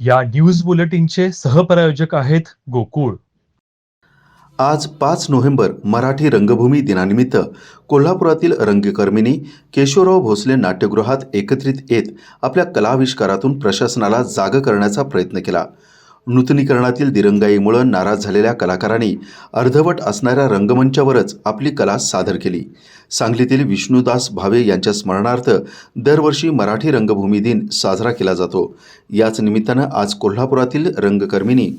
या न्यूज बुलेटिनचे सहप्रायोजक आहेत गोकुळ. आज पाच नोव्हेंबर मराठी रंगभूमी दिनानिमित्त कोल्हापुरातील रंगकर्मींनी केशवराव भोसले नाट्यगृहात एकत्रित येत आपल्या कलाविष्कारातून प्रशासनाला जाग करण्याचा प्रयत्न केला. नूतनीकरणातील दिरंगाईमुळं नाराज झालेल्या कलाकारांनी अर्धवट असणाऱ्या रंगमंचावरच आपली कला सादर केली. सांगलीतील विष्णुदास भावे यांच्या स्मरणार्थ दरवर्षी मराठी रंगभूमी दिन साजरा केला जातो. याच निमित्तानं आज कोल्हापुरातील रंगकर्मींनी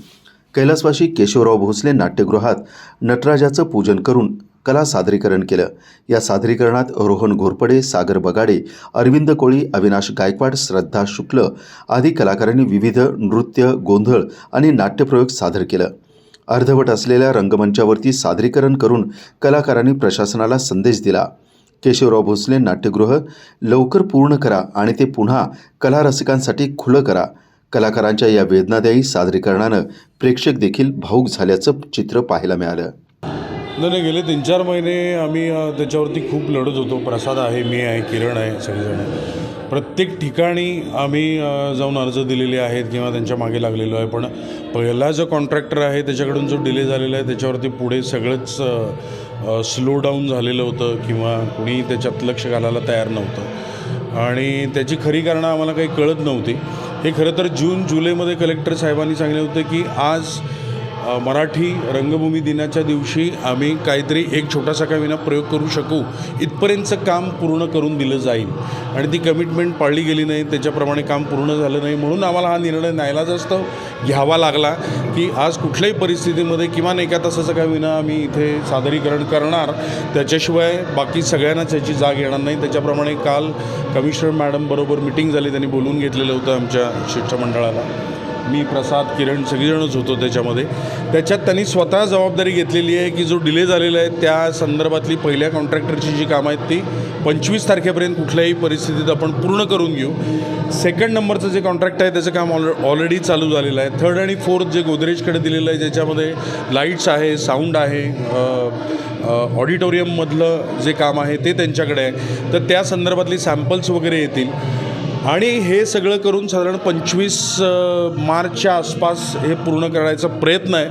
कैलासवासी केशवराव भोसले नाट्यगृहात नटराजाचं पूजन करून कला सादरीकरण केलं. या सादरीकरणात रोहन घोरपडे सागर बगाडे अरविंद कोळी अविनाश गायकवाड श्रद्धा शुक्ल आदी कलाकारांनी विविध नृत्य गोंधळ आणि नाट्यप्रयोग सादर केलं. अर्धवट असलेल्या रंगमंचावरती सादरीकरण करून कलाकारांनी प्रशासनाला संदेश दिला. केशवराव भोसले नाट्यगृह लवकर पूर्ण करा आणि ते पुन्हा कलारसिकांसाठी खुलं करा. कलाकारांच्या या वेदनादायी सादरीकरणानं प्रेक्षक देखील भाऊक झाल्याचं चित्र पाहायला मिळालं. नाही नाही गेले तीन चार महिने आम्ही त्याच्यावरती खूप लढत होतो. प्रसाद आहे मी आहे किरण आहे सगळेजण. प्रत्येक ठिकाणी आम्ही जाऊन अर्ज दिलेले आहेत किंवा त्यांच्या मागे लागलेलो आहे. पण पहिला जो कॉन्ट्रॅक्टर आहे त्याच्याकडून जो डिले झालेला आहे त्याच्यावरती पुढे सगळंच स्लो डाऊन झालेलं होतं किंवा कुणी त्याच्यात लक्ष घालायला तयार नव्हतं. आणि त्याची खरी कारणं आम्हाला काही कळत नव्हती. हे खरं तर जून जुलैमध्ये कलेक्टर साहेबांनी सांगितले होते की आज मराठी रंगभूमी दिनाच्या दिवशी आम्ही काहीतरी एक छोटासा का विना प्रयोग करू शकू. इथपर्यंतचं काम पूर्ण करून दिलं जाईल. आणि ती कमिटमेंट पाळली गेली नाही त्याच्याप्रमाणे काम पूर्ण झालं नाही. म्हणून आम्हाला हा निर्णय नाईलाजास्तव घ्यावा लागला की आज कुठल्याही परिस्थितीमध्ये किमान एका तासाचं का विना आम्ही इथे सादरीकरण करणार. त्याच्याशिवाय बाकी सगळ्यांनाच याची जाग येणार नाही. त्याच्याप्रमाणे काल कमिशनर मॅडमबरोबर मिटिंग झाली त्यांनी बोलवून घेतलेलं होतं आमच्या शिष्टमंडळाला. मी प्रसाद किरण सगळीजणच होतो त्याच्यामध्ये. त्याच्यात त्यांनी स्वतः जबाबदारी घेतलेली आहे की जो डिले झालेला आहे त्या संदर्भातली पहिल्या कॉन्ट्रॅक्टरची जी कामं आहेत ती पंचवीस तारखेपर्यंत कुठल्याही परिस्थितीत आपण पूर्ण करून घेऊ. सेकंड नंबरचं जे कॉन्ट्रॅक्ट आहे त्याचं काम ऑल ऑलरेडी चालू झालेलं आहे. थर्ड आणि फोर्थ जे गोदरेजकडे दिलेलं आहे ज्याच्यामध्ये लाईट्स आहे साऊंड आहे ऑडिटोरियममधलं जे काम आहे ते त्यांच्याकडे आहे. तर त्या संदर्भातली सॅम्पल्स वगैरे येतील. आणि हे सगळं करून साधारण पंचवीस मार्चच्या आसपास हे पूर्ण करायचा प्रयत्न आहे.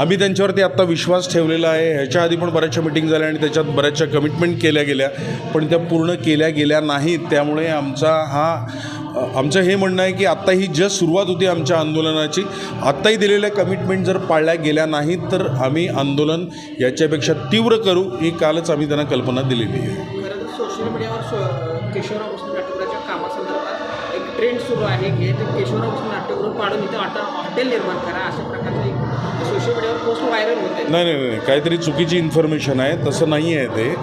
आम्ही त्यांच्यावरती आत्ता विश्वास ठेवलेला आहे. ह्याच्या आधी पण बऱ्याचशा मिटिंग झाल्या आणि त्याच्यात बऱ्याचशा कमिटमेंट केल्या गेल्या पण त्या पूर्ण केल्या गेल्या नाहीत. त्यामुळे आमचा हा आमचं हे म्हणणं आहे की आत्ता ही जस्ट सुरुवात होती आमच्या आंदोलनाची आत्ताही दिलेल्या कमिटमेंट जर पाळल्या गेल्या नाहीत तर आम्ही आंदोलन याच्यापेक्षा तीव्र करू. ही कालच आम्ही त्यांना कल्पना दिलेली आहे. केशवराव भोसले नाट्यगृहाच्या कामासंदर्भात एक ट्रेंड सुरू आहे की ते केशवराव भोसले नाट्यगृह पाडून इथं आता हॉटेल निर्माण करा अशा प्रकारचं एक सोशल मीडियावर पोस्ट व्हायरल होते नाही नाही नाही काहीतरी चुकीची इन्फॉर्मेशन आहे. तसं नाही आहे ते.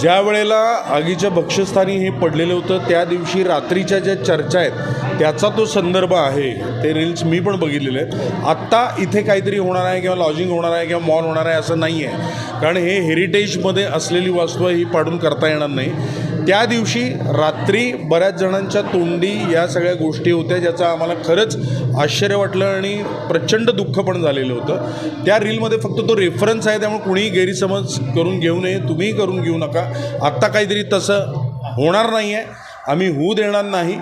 ज्या वेळेला आगीच्या भक्ष्यस्थानी हे पडलेलं होतं त्या दिवशी रात्रीच्या ज्या चर्चा आहेत त्याचा तो संदर्भ आहे ते रील्स मी पण बघितलेले आहेत. आत्ता इथे काहीतरी होणार आहे किंवा लॉजिंग होणार आहे किंवा मॉल होणार आहे असं नाही आहे कारण हे हेरिटेजमध्ये असलेली वास्तू ही पाडून करता येणार नाही. त्या दिवशी रात्री बऱ्याच जणांच्या तोंडी या सगळ्या गोष्टी होत्या ज्याचं आम्हाला खरंच आश्चर्य वाटलं आणि प्रचंड दुःख पण झालेलं होतं. त्या रीलमध्ये फक्त तो रेफरन्स आहे त्यामुळे कुणीही गैरसमज करून घेऊ नये तुम्हीही करून घेऊ नका. आत्ता काहीतरी तसं होणार नाही आहे आम्ही होऊ देणार नाही.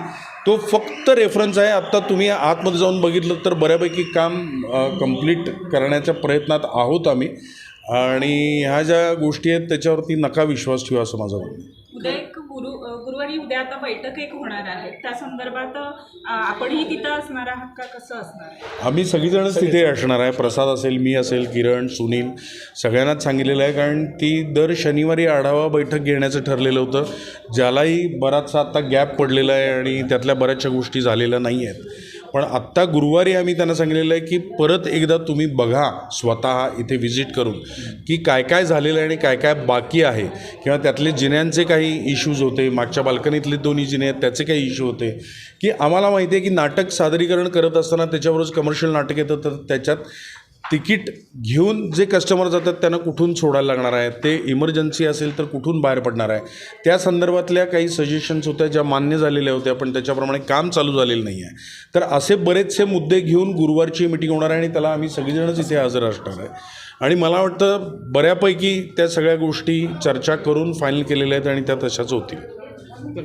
तो फक्त रेफरन्स आहे. आत्ता तुम्ही आतमध्ये जाऊन बघितलं तर बऱ्यापैकी काम कंप्लीट करण्याच्या प्रयत्नात आहोत आम्ही. आणि ह्या ज्या गोष्टी आहेत त्याच्यावरती नका विश्वास ठेवा असं माझं म्हणणं आहे. उद्या एक गुरु अ, गुरुवारी उद्या आता बैठक एक होणार आहे. त्या संदर्भात आपणही तिथं असणार आहात का? कसं असणार आहे? आम्ही सगळीजणच तिथे असणार आहे. प्रसाद असेल मी असेल किरण सुनील सगळ्यांनाच सांगितलेलं आहे. कारण ती दर शनिवारी आढावा बैठक घेण्याचं ठरलेलं होतं. ज्यालाही बराचसा आत्ता गॅप पडलेला आहे आणि त्यातल्या बऱ्याचशा गोष्टी झालेल्या नाही आहेत. पण आत्ता गुरुवारी आम्ही त्यांना सांगितलेलं आहे की परत एकदा तुम्ही बघा स्वतः इथे व्हिजिट करून की काय काय झालेलं आहे आणि काय काय बाकी आहे. किंवा त्यातले जिन्यांचे काही इश्यूज होते मागच्या बाल्कनीतले दोन्ही जिने आहेत त्याचे काही इश्यू होते. की आम्हाला माहिती आहे की नाटक सादरीकरण करत असताना त्याच्याबरोबर कमर्शियल नाटक येतं तर त्याच्यात तिकीट घेऊन जे कस्टमर जातात त्यांना कुठून सोडायला लागणार आहे? ते इमर्जन्सी असेल तर कुठून बाहेर पडणार आहे? त्या संदर्भातल्या काही सजेशन्स होत्या ज्या मान्य झालेल्या होत्या पण त्याच्याप्रमाणे काम चालू झालेलं नाही आहे. तर असे बरेचसे मुद्दे घेऊन गुरुवारची मिटिंग होणार आहे आणि त्याला आम्ही सगळेजणच इथे हजर असणार आहे. आणि मला वाटतं बऱ्यापैकी त्या सगळ्या गोष्टी चर्चा करून फायनल केलेल्या आहेत आणि त्या तशाच होतील.